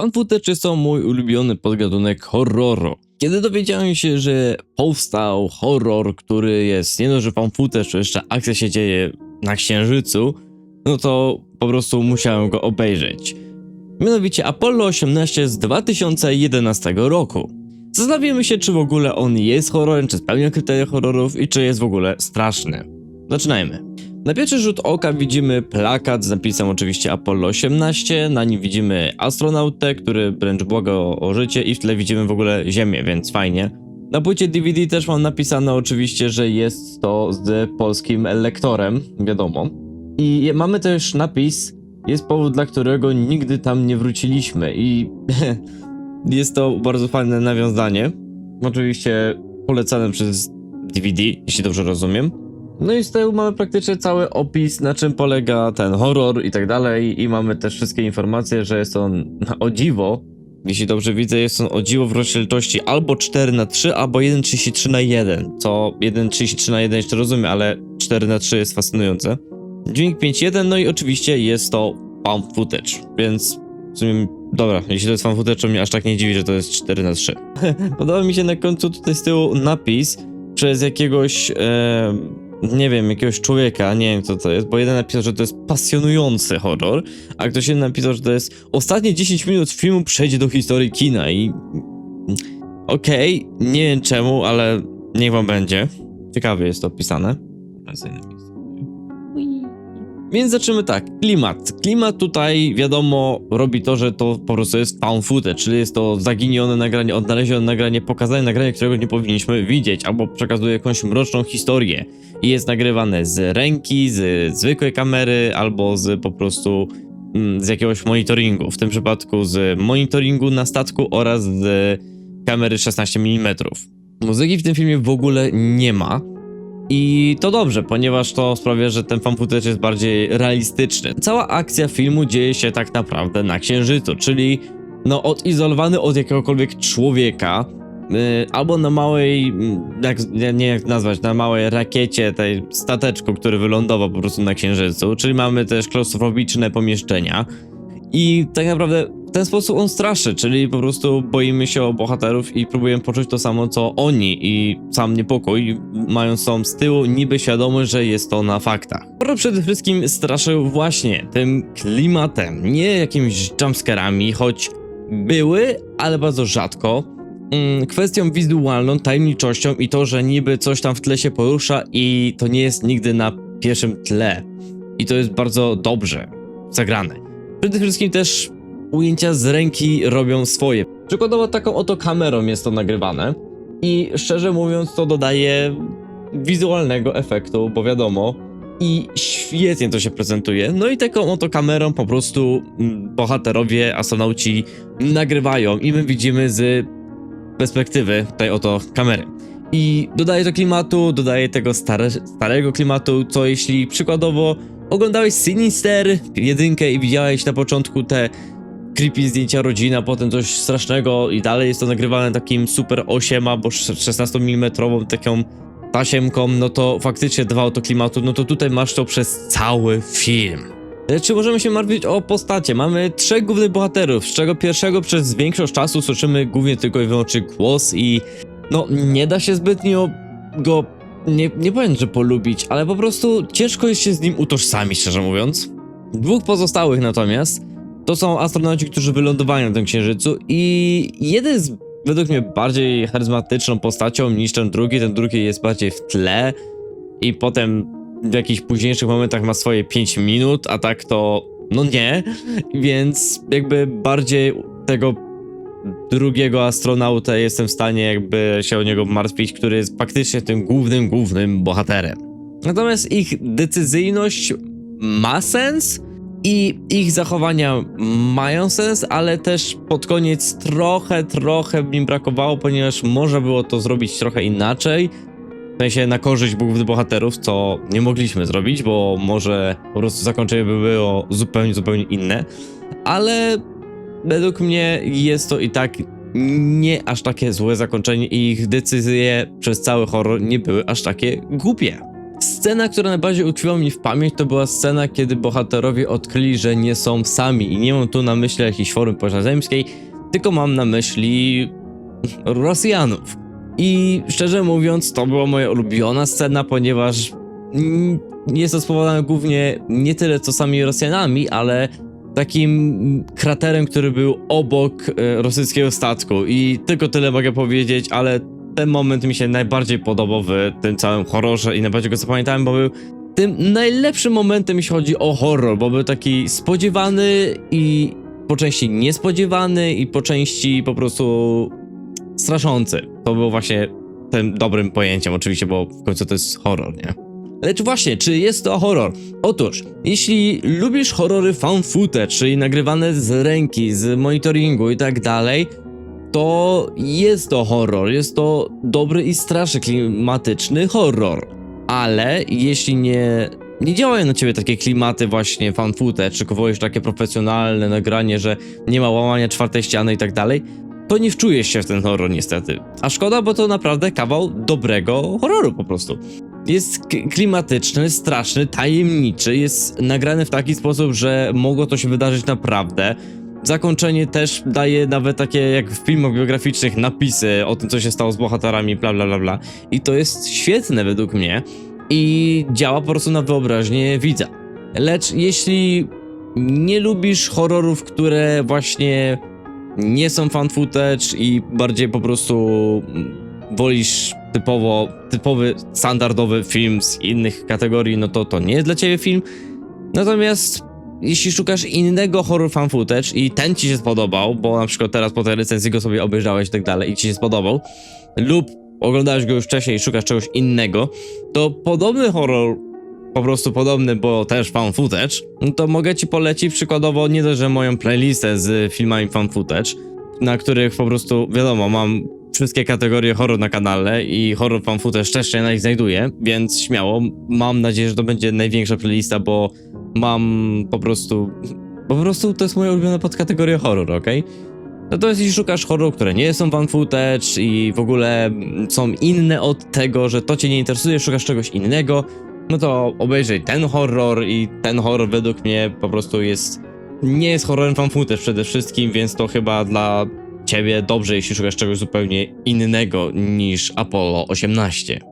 Fan footage to mój ulubiony podgadunek horroru. Kiedy dowiedziałem się, że powstał horror, który jest nie dość, że fan footage, to jeszcze akcja się dzieje na Księżycu, no to po prostu musiałem go obejrzeć. Mianowicie Apollo 18 z 2011 roku. Zastanowimy się, czy w ogóle on jest horrorem, czy spełnia kryteria horrorów i czy jest w ogóle straszny. Zaczynajmy. Na pierwszy rzut oka widzimy plakat z napisem oczywiście Apollo 18, na nim widzimy astronautę, który wręcz błaga o, o życie i w tle widzimy w ogóle Ziemię, więc fajnie. Na płycie DVD też mam napisane oczywiście, że jest to z polskim lektorem, wiadomo. I mamy też napis, jest powód, dla którego nigdy tam nie wróciliśmy i jest to bardzo fajne nawiązanie. Oczywiście polecane przez DVD, jeśli dobrze rozumiem. No i z tyłu mamy praktycznie cały opis, na czym polega ten horror i tak dalej. I mamy też wszystkie informacje, że jest on o dziwo. Jeśli dobrze widzę, jest on o dziwo w rozdzielczości albo 4 na 3 albo 1,33 na 1 Co 1,33 na 1 jeszcze rozumiem, ale 4 na 3 jest fascynujące. Dźwięk 5.1, no i oczywiście jest to fan footage, więc w sumie, dobra, jeśli to jest fan footage, to mnie aż tak nie dziwi, że to jest 4 na 3 Podoba mi się na końcu tutaj z tyłu napis przez jakiegoś, nie wiem, jakiegoś człowieka, nie wiem co to jest, bo jeden napisał, że to jest pasjonujący horror, a ktoś inny napisał, że to jest ostatnie 10 minut filmu przejdzie do historii kina i... Okej, nie wiem czemu, ale niech wam będzie. Ciekawie jest to opisane. Więc zaczniemy tak, klimat. Klimat tutaj, wiadomo, robi to, że to po prostu jest found footage, czyli jest to zaginione nagranie, odnalezione nagranie, pokazane nagranie, którego nie powinniśmy widzieć, albo przekazuje jakąś mroczną historię i jest nagrywane z ręki, z zwykłej kamery, albo z po prostu mm, z jakiegoś monitoringu, w tym przypadku z monitoringu na statku oraz z kamery 16 mm. Muzyki w tym filmie w ogóle nie ma, i to dobrze, ponieważ to sprawia, że ten fan jest bardziej realistyczny. Cała akcja filmu dzieje się tak naprawdę na Księżycu, czyli no odizolowany od jakiegokolwiek człowieka, yy, albo na małej, mm, jak, nie jak nazwać, na małej rakiecie, tej stateczku, który wylądował po prostu na Księżycu, czyli mamy też klaustrofobiczne pomieszczenia. I tak naprawdę w ten sposób on straszy, czyli po prostu boimy się o bohaterów i próbujemy poczuć to samo co oni i sam niepokój, mając tą z tyłu niby świadomość, że jest to na faktach. Horror przede wszystkim straszył właśnie tym klimatem, nie jakimiś jumpscarami, choć były, ale bardzo rzadko. Mm, kwestią wizualną, tajemniczością i to, że niby coś tam w tle się porusza i to nie jest nigdy na pierwszym tle. I to jest bardzo dobrze zagrane. Przede wszystkim też ujęcia z ręki robią swoje. Przykładowo taką oto kamerą jest to nagrywane i szczerze mówiąc to dodaje wizualnego efektu, bo wiadomo, i świetnie to się prezentuje. No i taką oto kamerą po prostu mm, bohaterowie, astronauci nagrywają i my widzimy z perspektywy tej oto kamery. I dodaje to klimatu, dodaje tego stare, starego klimatu, co jeśli przykładowo oglądałeś Sinister jedynkę i widziałeś na początku te creepy zdjęcia rodziny, a potem coś strasznego i dalej jest to nagrywane takim super 8 albo 16 mm taką tasiemką, no to faktycznie dawało to no to tutaj masz to przez cały film. E, Czy możemy się martwić o postacie? Mamy trzech głównych bohaterów, z czego pierwszego przez większość czasu słyszymy głównie tylko i wyłącznie głos i no nie da się zbytnio go, nie, nie powiem, że polubić, ale po prostu ciężko jest się z nim utożsamić, szczerze mówiąc. Dwóch pozostałych natomiast to są astronauci, którzy wylądowali na tym księżycu i jeden jest według mnie bardziej charyzmatyczną postacią niż ten drugi, ten drugi jest bardziej w tle i potem w jakichś późniejszych momentach ma swoje 5 minut, a tak to no nie, więc jakby bardziej tego drugiego astronautę jestem w stanie jakby się o niego martwić, który jest faktycznie tym głównym, głównym bohaterem. Natomiast ich decyzyjność ma sens i ich zachowania mają sens, ale też pod koniec trochę, trochę mi brakowało, ponieważ można było to zrobić trochę inaczej. W sensie na korzyść głównych bohaterów, co nie mogliśmy zrobić, bo może po prostu zakończenie by było zupełnie, zupełnie inne. Ale według mnie jest to i tak nie aż takie złe zakończenie i ich decyzje przez cały horror nie były aż takie głupie. Scena, która najbardziej utkwiła mi w pamięć, to była scena, kiedy bohaterowie odkryli, że nie są sami. I nie mam tu na myśli jakiejś forum pożazemskiej, tylko mam na myśli Rosjanów. I szczerze mówiąc, to była moja ulubiona scena, ponieważ mm, jest to spowodowane głównie nie tyle co sami Rosjanami, ale takim kraterem, który był obok e, rosyjskiego statku. I tylko tyle mogę powiedzieć, ale ten moment mi się najbardziej podobał w tym całym horrorze i najbardziej go zapamiętałem, bo był tym najlepszym momentem, jeśli chodzi o horror, bo był taki spodziewany i po części niespodziewany i po części po prostu straszący. To było właśnie tym dobrym pojęciem, oczywiście, bo w końcu to jest horror, nie? Lecz właśnie, czy jest to horror? Otóż, jeśli lubisz horrory found footage, czyli nagrywane z ręki, z monitoringu i tak dalej, to jest to horror. Jest to dobry i straszny, klimatyczny horror. Ale jeśli nie, nie działają na ciebie takie klimaty właśnie fan footage, czy wolisz takie profesjonalne nagranie, że nie ma łamania czwartej ściany i tak dalej, to nie wczujesz się w ten horror niestety. A szkoda, bo to naprawdę kawał dobrego horroru po prostu. Jest klimatyczny, straszny, tajemniczy, jest nagrany w taki sposób, że mogło to się wydarzyć naprawdę. Zakończenie też daje nawet takie jak w filmach biograficznych napisy o tym, co się stało z bohaterami, bla bla bla bla. I to jest świetne według mnie i działa po prostu na wyobraźnię widza. Lecz jeśli nie lubisz horrorów, które właśnie nie są fan footage i bardziej po prostu wolisz typowo, typowy, standardowy film z innych kategorii, no to to nie jest dla ciebie film. Natomiast jeśli szukasz innego horror fan footage i ten ci się spodobał, bo na przykład teraz po tej recenzji go sobie obejrzałeś i tak dalej i ci się spodobał, lub oglądałeś go już wcześniej i szukasz czegoś innego, to podobny horror, po prostu podobny, bo też fan footage, to mogę ci polecić przykładowo nie dość, że moją playlistę z filmami fan footage, na których po prostu, wiadomo, mam wszystkie kategorie horror na kanale i horror fan footage też się na nich znajduje, więc śmiało, mam nadzieję, że to będzie największa playlista, bo mam po prostu, po prostu to jest moja ulubiona podkategoria horror, okej? Natomiast jeśli szukasz horrorów, które nie są fan footage i w ogóle są inne od tego, że to cię nie interesuje, szukasz czegoś innego, no to obejrzyj ten horror i ten horror według mnie po prostu jest, nie jest horrorem fan footage przede wszystkim, więc to chyba dla ciebie dobrze, jeśli szukasz czegoś zupełnie innego niż Apollo 18.